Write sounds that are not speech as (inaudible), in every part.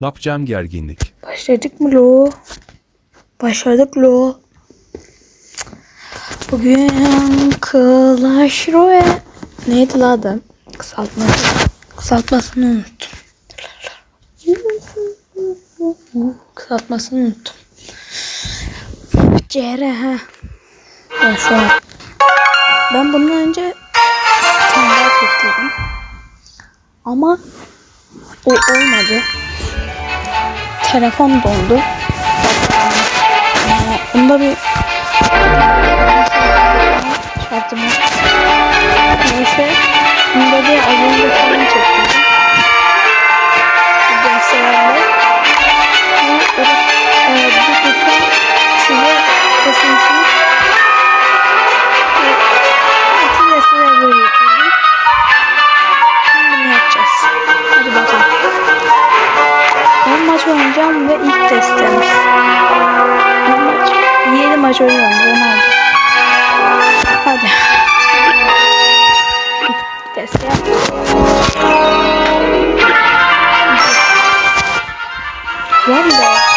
Yapacağım gerginlik. Başladık mı lo? Başladık lo. Bugün Clash Royale. Neydi la adı? Kısaltması. Kısaltmasını unuttum. Kısaltmasını unuttum. CR ha. Ben şu an. Ben bundan önce daha tıkladım. Ama o olmadı telefon dondu. Ee, Bunda bir şartım. Neyse. Bunda bir az önce falan çektim. Bilgisayarla. 7 maç oynuyorum Ronaldo. Hadi. İlk test yap. Gel de.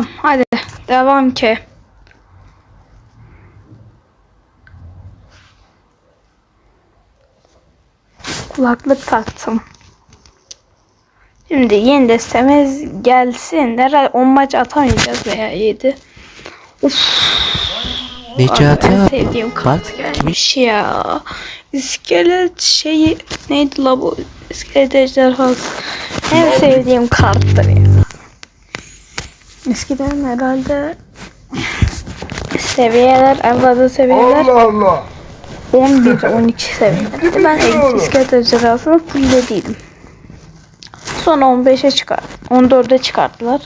Tamam hadi devam ki. Kulaklık taktım. Şimdi yeni destemiz gelsin. Herhalde 10 maç atamayacağız veya 7. Necati en abi sevdiğim bak kart gelmiş ya. İskelet şeyi neydi la bu? İskelet ejderhası. En sevdiğim karttır ya. Eskiden herhalde seviyeler, en fazla seviyeler Allah Allah. 11, 12 seviyelerdi. Ben iskelet ejderhasını fullediydim. Sonra 15'e çıkar, 14'e çıkarttılar.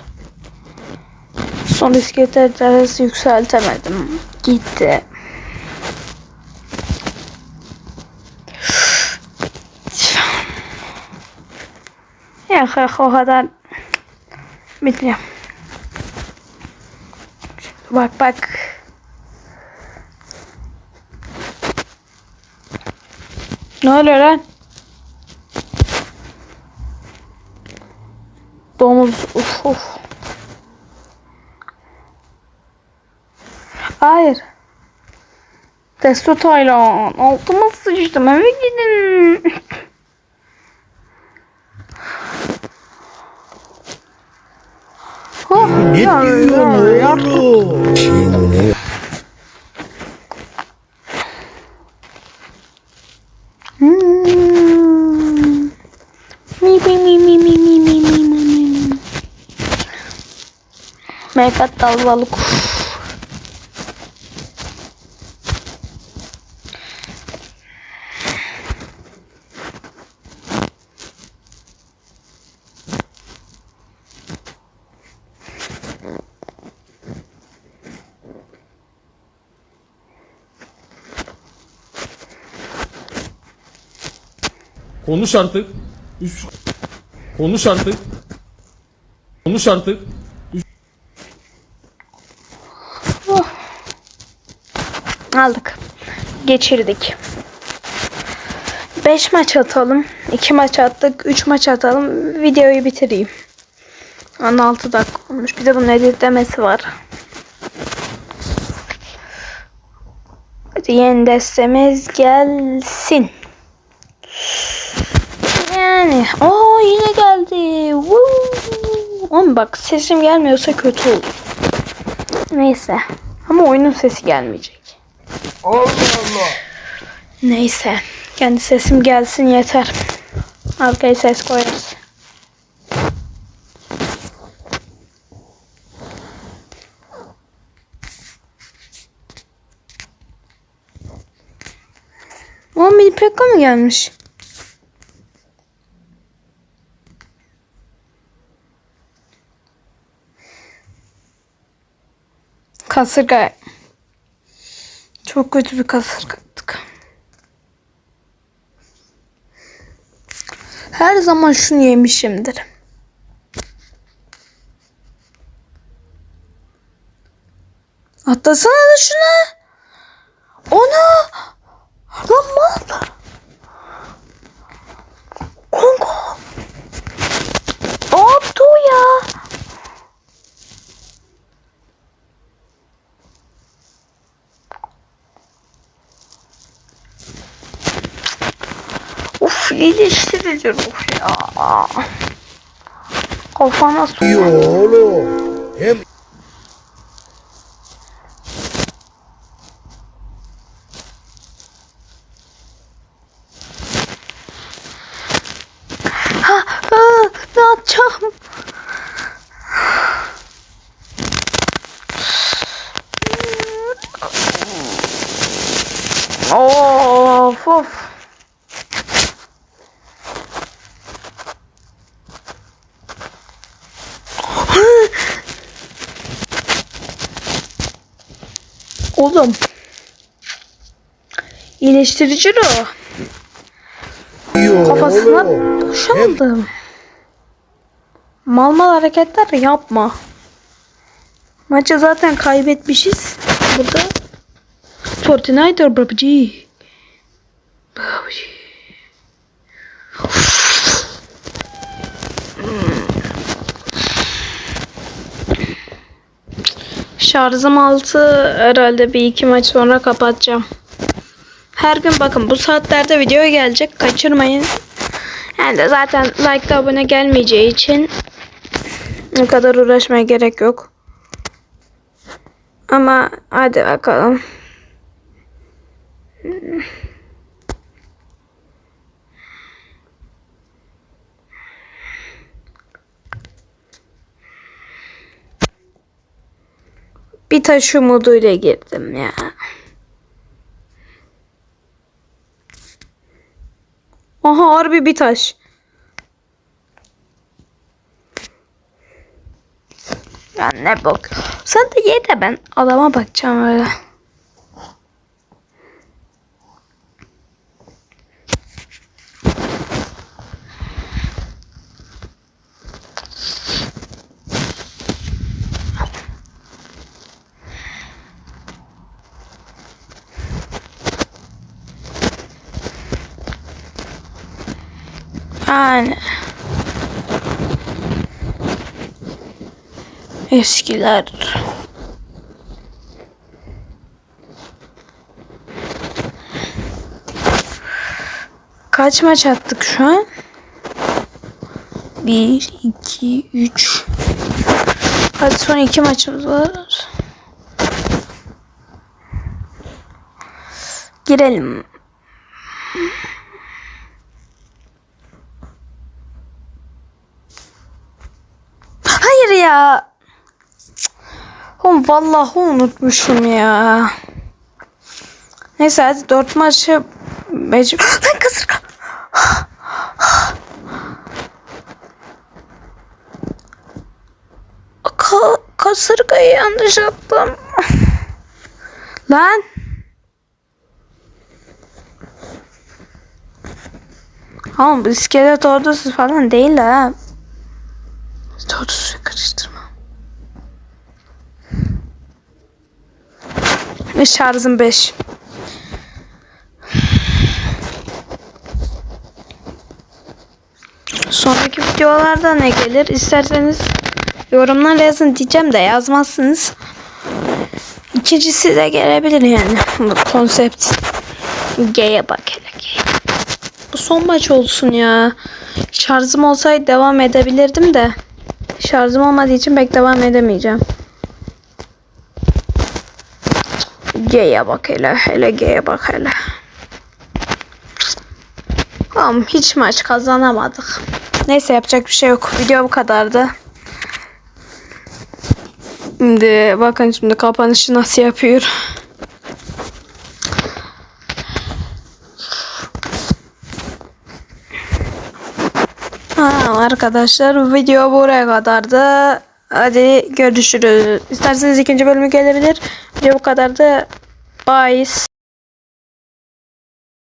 Sonra iskelet ejderhası yükseltemedim. Gitti. Ya o kadar bitiriyorum. Bak bak. Ne oluyor lan? Domuz. Uf uf. Hayır. Testo Taylan. Altıma sıçtım. Eve gidin. Ne diyorsun oğlum? Şimdi Mekat dalvalı kuş. Konuş artık. Üç. Konuş artık. Konuş artık. Aldık. Geçirdik. 5 maç atalım. 2 maç attık. 3 maç atalım. Videoyu bitireyim. 16 dakika olmuş. Bir de bunun editlemesi var. Hadi yeni destemiz gelsin. Yani. o yine geldi. Woo. Oğlum bak sesim gelmiyorsa kötü olur. Neyse. Ama oyunun sesi gelmeyecek. Allah Allah. Neyse. Kendi sesim gelsin yeter. Arkaya ses koyarız. Oğlum bir pekka mı gelmiş? Kasırga. Çok kötü bir kasırgadık. Her zaman şunu yemişimdir. Atlasana da şuna. Ona. Lan mal. Kongo. Ne yaptı o ya? Uf iyileştirici ruh ya. Kafana su. Diyor oğlum. Hem Ha, ha, ne yapacağım? Of of. Oğlum. İyileştirici o. Kafasına oğlum. boşaldım. Mal mal hareketler yapma. Maçı zaten kaybetmişiz. Burada Fortnite babacı. Babacı. Şarjım altı herhalde bir iki maç sonra kapatacağım. Her gün bakın bu saatlerde video gelecek. Kaçırmayın. Yani de zaten like abone gelmeyeceği için o kadar uğraşmaya gerek yok. Ama hadi bakalım. Bir taş umuduyla girdim ya. Aha harbi bir taş. Ya ne bak. Sen de ye de ben adama bakacağım öyle. Yani. Eskiler. Kaç maç attık şu an? 1, 2, 3. Hadi son iki maçımız var. Girelim. Hayır ya. Oğlum vallahi unutmuşum ya. Neyse hadi dört maçı mecbur. (gasps) Lan kasırga. (gasps) Ka kasırgayı yanlış attım. (sighs) Lan. Oğlum bu iskelet ordusu falan değil ha. Ordusu karıştırma. Ve şarjım 5. Sonraki videolarda ne gelir? İsterseniz yorumlar yazın diyeceğim de yazmazsınız. İkincisi de gelebilir yani. Bu konsept. G'ye bak hele G'ye. Bu son maç olsun ya. Şarjım olsaydı devam edebilirdim de. Şarjım olmadığı için pek devam edemeyeceğim. G'ye bak hele. Hele G'ye bak hele. Tamam hiç maç kazanamadık. Neyse yapacak bir şey yok. Video bu kadardı. Şimdi bakın şimdi kapanışı nasıl yapıyor. Ha, arkadaşlar video buraya kadardı. Hadi görüşürüz. İsterseniz ikinci bölümü gelebilir. Video bu kadardı. Bye.